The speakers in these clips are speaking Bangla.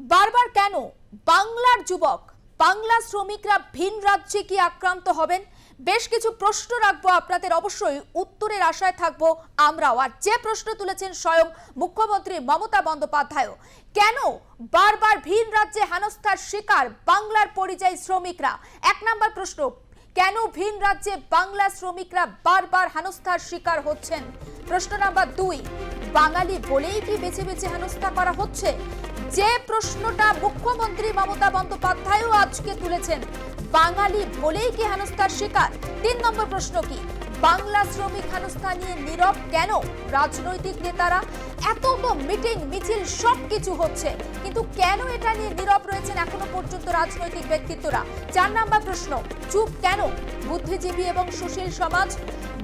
বারবার কেন বাংলার যুবক, বাংলা শ্রমিকরা ভিন রাজ্যে কি আক্রান্ত হবেন? বেশ কিছু প্রশ্ন রাখব আপনাদের। অবশ্যই উত্তরের আশায় থাকব আমরাও। আর যে প্রশ্ন তুলেছেন স্বয়ং মুখ্যমন্ত্রী মমতা বন্দ্যোপাধ্যায়ও। কেন বারবার ভিন রাজ্যে হেনস্থার শিকার বাংলার পরিযায়ী শ্রমিকরা? এক নম্বর প্রশ্ন, কেন ভিন রাজ্যে বাংলা শ্রমিকরা বারবার হেনস্থার শিকার হচ্ছেন? প্রশ্ন নাম্বার দুই, বাঙালি বলেই কি বেছে বেছে হেনস্থা করা হচ্ছে? যে প্রশ্নটা মুখ্যমন্ত্রী মমতা বন্দ্যোপাধ্যায়ও আজকে তুলেছেন, বাঙালি বলেই কি হেনস্থার শিকার? তিন নম্বর প্রশ্ন কি, বাংলা শ্রমিক হেনস্থা নিয়ে নীরব কেন রাজনৈতিক নেতারা? এত মিটিং, মিছিল সব কিছু হচ্ছে, কিন্তু কেন এটা নিয়ে নীরব রয়েছেন এখনও পর্যন্ত রাজনৈতিক ব্যক্তিত্বরা? চার নাম্বার প্রশ্ন, চুপ কেন? বুদ্ধিজীবী এবং সুশীল সমাজ?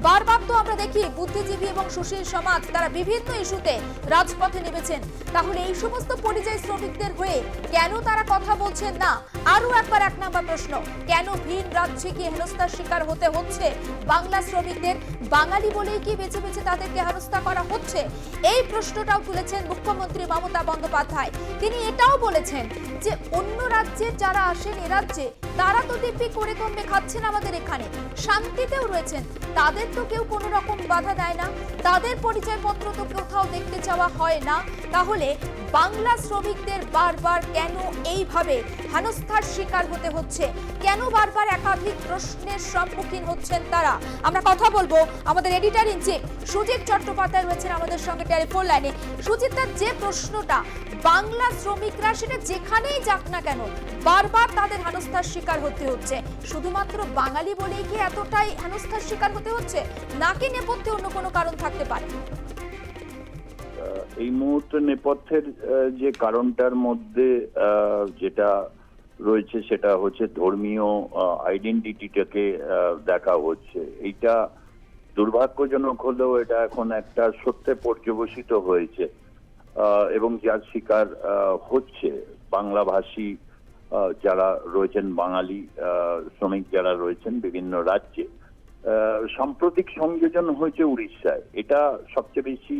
বারবার তো আমরা দেখি বুদ্ধিজীবী এবং সুশীল সমাজ তারা বিভিন্ন ইস্যুতে রাজপথে নেমেছেন। তাহলে এই সমস্ত পরিযায়ী শ্রমিকদের হয়ে কেন তারা কথা বলছেন না? আরও একবার এক নাম্বার প্রশ্ন, কেন ভিন রাজ্যে কি হেনস্থার শিকার হতে হচ্ছে? বাংলা শ্রমিকদের বাঙালি বলেই কি বেছে বেছে তাদেরকে হেনস্থা করা হচ্ছে? এই প্রশ্নটাও তুলেছেন মুখ্যমন্ত্রী মমতা বন্দ্যোপাধ্যায়। তিনি এটাও বলেছেন যে অন্য রাজ্যের যারা আসেন এ রাজ্যে তারা তো দিব্যি করে কমবে খাচ্ছেন আমাদের এখানে। শান্তিতেও রয়েছেন। তাদের তো কেউ কোনো রকম বাধা দেয় না। তাদের পরিচয়পত্র তো কোথাও দেখতে চাওয়া হয় না। তাহলে বাংলা শ্রমিকদের বারবার কেন এইভাবে হেনস্থার শিকার হতে হচ্ছে? কেন বারবার একাধিক প্রশ্নের সম্মুখীন হচ্ছেন তারা? আমরা কথা বলব আমাদের editor in chief Sujit Chattopadhyay রয়েছেন আমাদের সঙ্গে টেলিফোন লাইনে। সুজিত তার যে প্রশ্নটা বাংলা শ্রমিকরা সেটা যেখানেই যাক না কেন, বারবার তাদের হেনস্থার শিকার হতে হচ্ছে। শুধুমাত্র বাঙালি বলেই কি এতটাই হেনস্থার শিকার হতে হচ্ছে? নাকি নেপথ্যে অন্য কোনো কারণ থাকতে পারে? এই মুহূর্তে নেপথ্যের যে কারণটার মধ্যে যেটা রয়েছে সেটা হচ্ছে ধর্মীয় আইডেন্টিটিটাকে দেখা হচ্ছে। এইটা দুর্ভাগ্যজনক হলেও এটা এখন একটা সত্যে পর্যবসিত হয়েছে এবং যার শিকার হচ্ছে বাংলাভাষী যারা রয়েছেন বাঙালি শ্রমিক যারা রয়েছেন বিভিন্ন রাজ্যে সাম্প্রতিক সংযোজন হয়েছে উড়িষ্যায়। এটা সবচেয়ে বেশি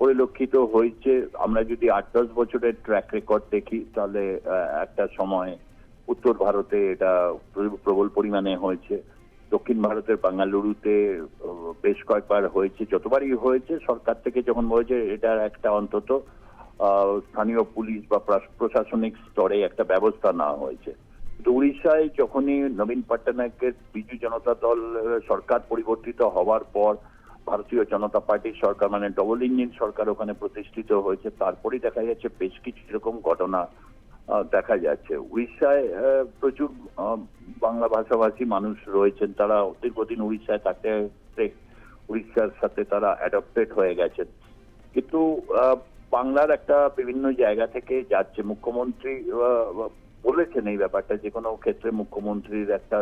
পরিলক্ষিত হয়েছে। আমরা যদি আট দশ বছরের ট্র্যাক রেকর্ড দেখি, তাহলে একটা সময় উত্তর ভারতে এটা প্রবল পরিমাণে হয়েছে। দক্ষিণ ভারতের বাঙ্গালুরুতে বেশ কয়েকবার হয়েছে। যতবারই হয়েছে, সরকার থেকে যখন বলেছে, এটার একটা অন্তত স্থানীয় পুলিশ বা প্রশাসনিক স্তরে একটা ব্যবস্থা নেওয়া হয়েছে। কিন্তু উড়িষ্যায় যখনই নবীন পট্টনায়কের বিজু জনতা দল সরকার পরিবর্তিত হওয়ার পর ভারতীয় জনতা পার্টির সরকার মানে ডবল ইঞ্জিন সরকার ওখানে প্রতিষ্ঠিত হয়েছে, তারপরেই দেখা যাচ্ছে বেশ কিছু এরকম ঘটনা দেখা যাচ্ছে। উড়িষ্যায় প্রচুর বাংলা ভাষাভাষী মানুষ রয়েছেন, তারা দীর্ঘদিন উড়িষ্যায় থাকতে, উড়িষ্যার সাথে তারা অ্যাডপ্টেড হয়ে গেছেন। কিন্তু বাংলার একটা বিভিন্ন জায়গা থেকে যাচ্ছে। মুখ্যমন্ত্রী বলেছেন এই ব্যাপারটা, যে কোনো ক্ষেত্রে মুখ্যমন্ত্রীর একটা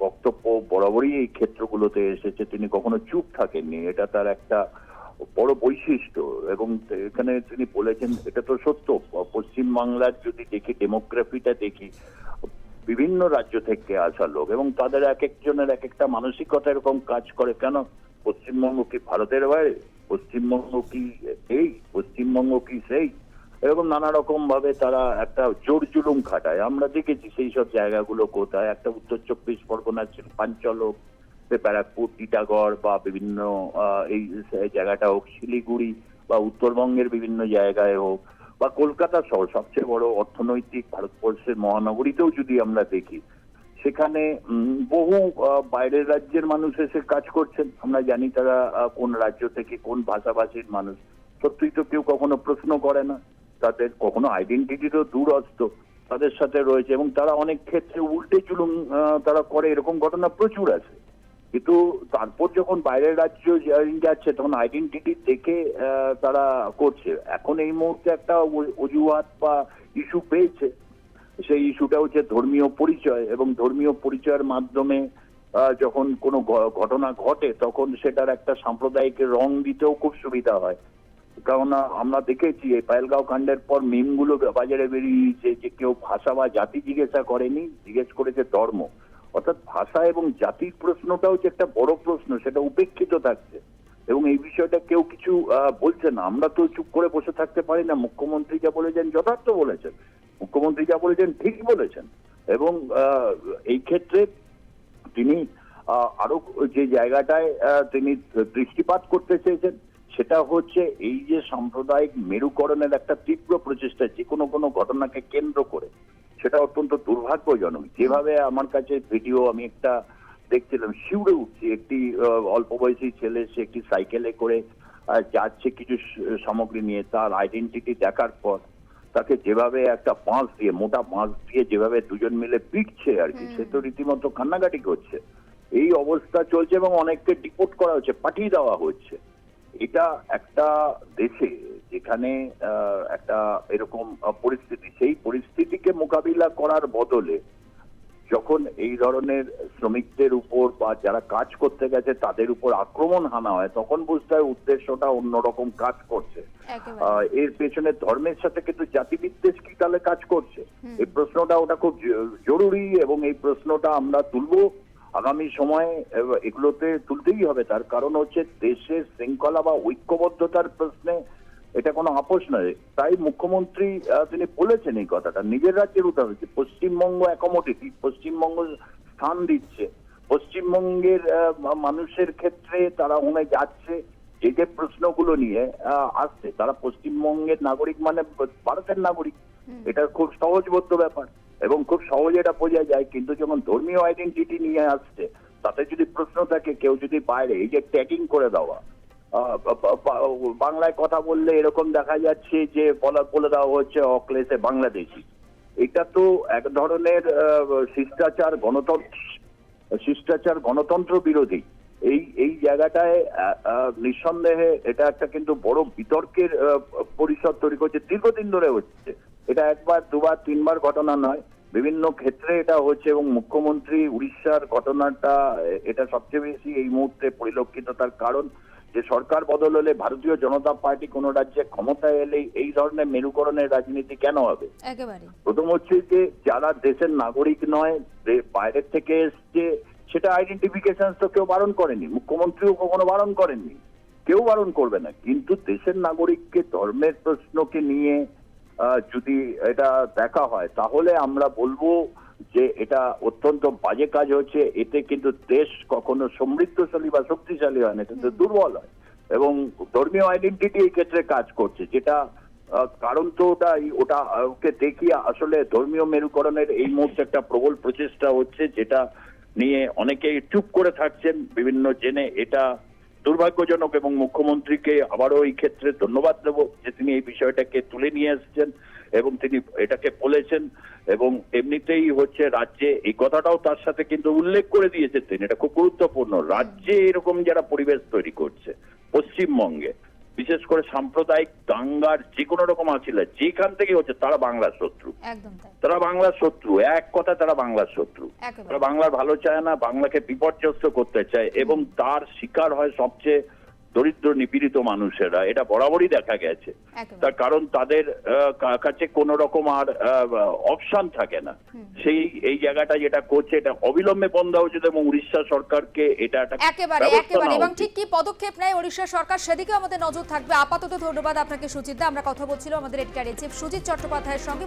বক্তব্য বরাবরই এই ক্ষেত্রগুলোতে এসেছে। তিনি কখনো চুপ থাকেননি। এটা তার একটা বড় বৈশিষ্ট্য। এবং এখানে তিনি বলেছেন, এটা তো সত্য পশ্চিম বাংলার যদি দেখি ডেমোগ্রাফিটা দেখি, বিভিন্ন রাজ্য থেকে আসা লোক এবং তাদের এক একজনের এক একটা মানসিকতা এরকম কাজ করে। কেন? পশ্চিমবঙ্গ কি ভারতের বাইরে? পশ্চিমবঙ্গ কি এই পশ্চিমবঙ্গ কি সেই? এরকম নানা রকম ভাবে তারা একটা জোর জুলুম খাটায়। আমরা দেখেছি সেই সব জায়গাগুলো কোথায়? একটা উত্তর চব্বিশ পরগনার পাঞ্চলক ব্যারাকপুর, টিটাগড় বা বিভিন্ন এই জায়গাটা হোক, শিলিগুড়ি বা উত্তরবঙ্গের বিভিন্ন জায়গায় হোক বা কলকাতা শহর সবচেয়ে বড় অর্থনৈতিক ভারতবর্ষের মহানগরীতেও যদি আমরা দেখি সেখানে বহু বাইরের রাজ্যের মানুষ এসে কাজ করছেন। আমরা জানি তারা কোন রাজ্য থেকে কোন ভাষাভাষীর মানুষ। সত্যিই তো কেউ কখনো প্রশ্ন করে না। তাদের কখনো আইডেন্টিটিরও দূরস্ত তাদের সাথে রয়েছে এবং তারা অনেক ক্ষেত্রে উল্টে চুলুম তারা করে। এরকম ঘটনা প্রচুর আছে। কিন্তু তারপর যখন বাইরের রাজ্য যাচ্ছে, তখন আইডেন্টিটি দেখে তারা করছে। এখন এই মুহূর্তে একটা অজুহাত বা ইস্যু পেয়েছে সেই ইস্যুটা হচ্ছে ধর্মীয় পরিচয় এবং ধর্মীয় পরিচয়ের মাধ্যমে যখন কোনো ঘটনা ঘটে, তখন সেটার একটা সাম্প্রদায়িক রং দিতেও খুব সুবিধা হয়। কারণ আমরা দেখেছি এই পায়েলগাঁও কাণ্ডের পর মিমগুলো বাজারে বেরিয়েছে যে কেউ ভাষা বা জাতি জিজ্ঞাসা করেনি, জিজ্ঞেস করেছে ধর্ম। অর্থাৎ ভাষা এবং জাতির প্রশ্নটাও যে একটা বড় প্রশ্ন, সেটা উপেক্ষিত থাকছে। এবং এই বিষয়টা কেউ কিছু বলছে না। আমরা তো চুপ করে বসে থাকতে পারি না। মুখ্যমন্ত্রী যা বলেছেন, যথার্থ বলেছেন। মুখ্যমন্ত্রী যা বলেছেন ঠিক বলেছেন। এবং এই ক্ষেত্রে তিনি আরও যে জায়গাটায় তিনি দৃষ্টিপাত করতে চেয়েছেন, সেটা হচ্ছে এই যে সাম্প্রদায়িক মেরুকরণের একটা তীব্র প্রচেষ্টা, যে কোনো কোনো ঘটনাকে কেন্দ্র করে, সেটা অত্যন্ত দুর্ভাগ্যজনক। যেভাবে আমার কাছে ভিডিও আমি একটা দেখছিলাম, শিউরে উঠছে। একটি অল্প বয়সী ছেলে, সে একটি সাইকেলে করে যাচ্ছে কিছু সামগ্রী নিয়ে, তার আইডেন্টিটি দেখার পর তাকে যেভাবে একটা বাঁশ দিয়ে মোটা বাঁশ দিয়ে যেভাবে দুজন মিলে পিটছে আর কি সে তো রীতিমতো কান্নাকাটি করছে। এই অবস্থা চলছে এবং অনেককে ডিপোর্ট করা হচ্ছে পাঠিয়ে দেওয়া হচ্ছে। এটা একটা দেশে যেখানে আহ, একটা এরকম পরিস্থিতি সেই পরিস্থিতিকে মোকাবিলা করার বদলে যখন এই ধরনের শ্রমিকদের উপর বা যারা কাজ করতে গেছে তাদের উপর আক্রমণ হানা হয় তখন বুঝতে হয় উদ্দেশ্যটা অন্যরকম কাজ করছে। এর পেছনে ধর্মের সাথে কিন্তু জাতি বিদ্বেষ কি তাহলে কাজ করছে? এই প্রশ্নটা ওটা খুব জরুরি এবং এই প্রশ্নটা আমরা তুলবো আগামী সময়ে এগুলোতে তুলতেই হবে। তার কারণ হচ্ছে দেশের শৃঙ্খলা বা ঐক্যবদ্ধতার প্রশ্নে এটা কোনো আপোষ নয়। তাই মুখ্যমন্ত্রী তিনি বলেছেন এই কথাটা। নিজের রাজ্যের উদাহরণ। পশ্চিমবঙ্গ অ্যাকোমোডেটিভ পশ্চিমবঙ্গ স্থান দিচ্ছে। পশ্চিমবঙ্গের মানুষের ক্ষেত্রে তারা ওখানে যাচ্ছে যে যে প্রশ্নগুলো নিয়ে আহ, আসছে। তারা পশ্চিমবঙ্গের নাগরিক মানে ভারতের নাগরিক। এটা খুব সহজবোধ্য ব্যাপার এবং খুব সহজে এটা বোঝা যায়। কিন্তু যখন ধর্মীয় আইডেন্টিটি নিয়ে আসছে তাতে যদি প্রশ্ন থাকে কেউ যদি বাইরে এই যে ট্যাগিং করে দেওয়া বাংলায় কথা বললে এরকম দেখা যাচ্ছে যে বলা, বলে দেওয়া হচ্ছে অক্লেশে বাংলাদেশি। এটা তো এক ধরনের শিষ্টাচার গণতন্ত্র শিষ্টাচার গণতন্ত্র বিরোধী। এই এই জায়গাটায় নিঃসন্দেহে এটা একটা কিন্তু বড় বিতর্কের পরিষদ তৈরি করছে, দীর্ঘদিন ধরে হচ্ছে। এটা একবার, দুবার, তিনবার ঘটনা নয়। বিভিন্ন ক্ষেত্রে এটা হচ্ছে এবং মুখ্যমন্ত্রী উড়িষ্যার ঘটনাটা এটা সবচেয়ে বেশি এই মুহূর্তে পরিলক্ষিত তার কারণ। যে সরকার বদল হলে ভারতীয় জনতা পার্টি কোন রাজ্যে ক্ষমতায় এলে এই ধরনের মেরুকরণের রাজনীতি কেন হবে? প্রথম হচ্ছে যে যারা দেশের নাগরিক নয় যে বাইরের থেকে এসছে সেটা আইডেন্টিফিকেশন তো কেউ বারণ করেনি মুখ্যমন্ত্রীও কখনো বারণ করেননি। কেউ বারণ করবে না কিন্তু দেশের নাগরিককে ধর্মের প্রশ্নকে নিয়ে আহ, যদি এটা দেখা হয় তাহলে আমরা বলব যে এটা অত্যন্ত বাজে কাজ হচ্ছে, এতে কিন্তু দেশ কখনো সমৃদ্ধশালী বা শক্তিশালী হয় না কিন্তু দুর্বল হয়। এবং ধর্মীয় আইডেন্টিটি এই ক্ষেত্রে কাজ করছে, যেটা কারণ তো ওটা ওটা ওকে দেখিয়ে আসলে ধর্মীয় মেরুকরণের এই মুহূর্তে একটা প্রবল প্রচেষ্টা হচ্ছে, যেটা নিয়ে অনেকেই চুপ করে থাকছেন, বিভিন্ন জেনে এটা দুর্ভাগ্যজনক এবং মুখ্যমন্ত্রীকে আবারও এই ক্ষেত্রে ধন্যবাদ দেব যে তিনি এই বিষয়টাকে তুলে নিয়ে এসেছেন। এবং তিনি এটাকে বলেছেন এবং এমনিতেই হচ্ছে রাজ্যে এই কথাটাও তার সাথে কিন্তু উল্লেখ করে দিয়েছেন তিনি। এটা খুব গুরুত্বপূর্ণ। রাজ্যে এরকম যারা পরিবেশ তৈরি করছে পশ্চিমবঙ্গে বিশেষ করে সাম্প্রদায়িক দাঙ্গার যে কোনো রকম আছিল যেখান থেকে হচ্ছে তারা বাংলার শত্রু। তারা বাংলার শত্রু। এক কথা তারা বাংলার শত্রু। তারা বাংলার ভালো চায় না বাংলাকে বিপর্যস্ত করতে চায় এবং তার শিকার হয় সবচেয়ে দরিদ্র নিপীড়িত মানুষেরা এটা বরাবরই দেখা গেছে। তার কারণ তাদের কাছে কোন রকম আর অপশন থাকে না। সেই এই জায়গাটা যেটা করছে এটা অবিলম্বে বন্ধ উচিত এবং উড়িষ্যা সরকারকে এটা একটা একেবারে একেবারে। এবং ঠিক কি পদক্ষেপ নেয় ওড়িশা সরকার সেদিকে আমাদের নজর থাকবে। আপাতত ধন্যবাদ আপনাকে সুচিত দা। আমরা কথা বলছিলাম আমাদের এডিটার ইন চিফ সুজিত চট্টোপাধ্যায়ের সঙ্গে।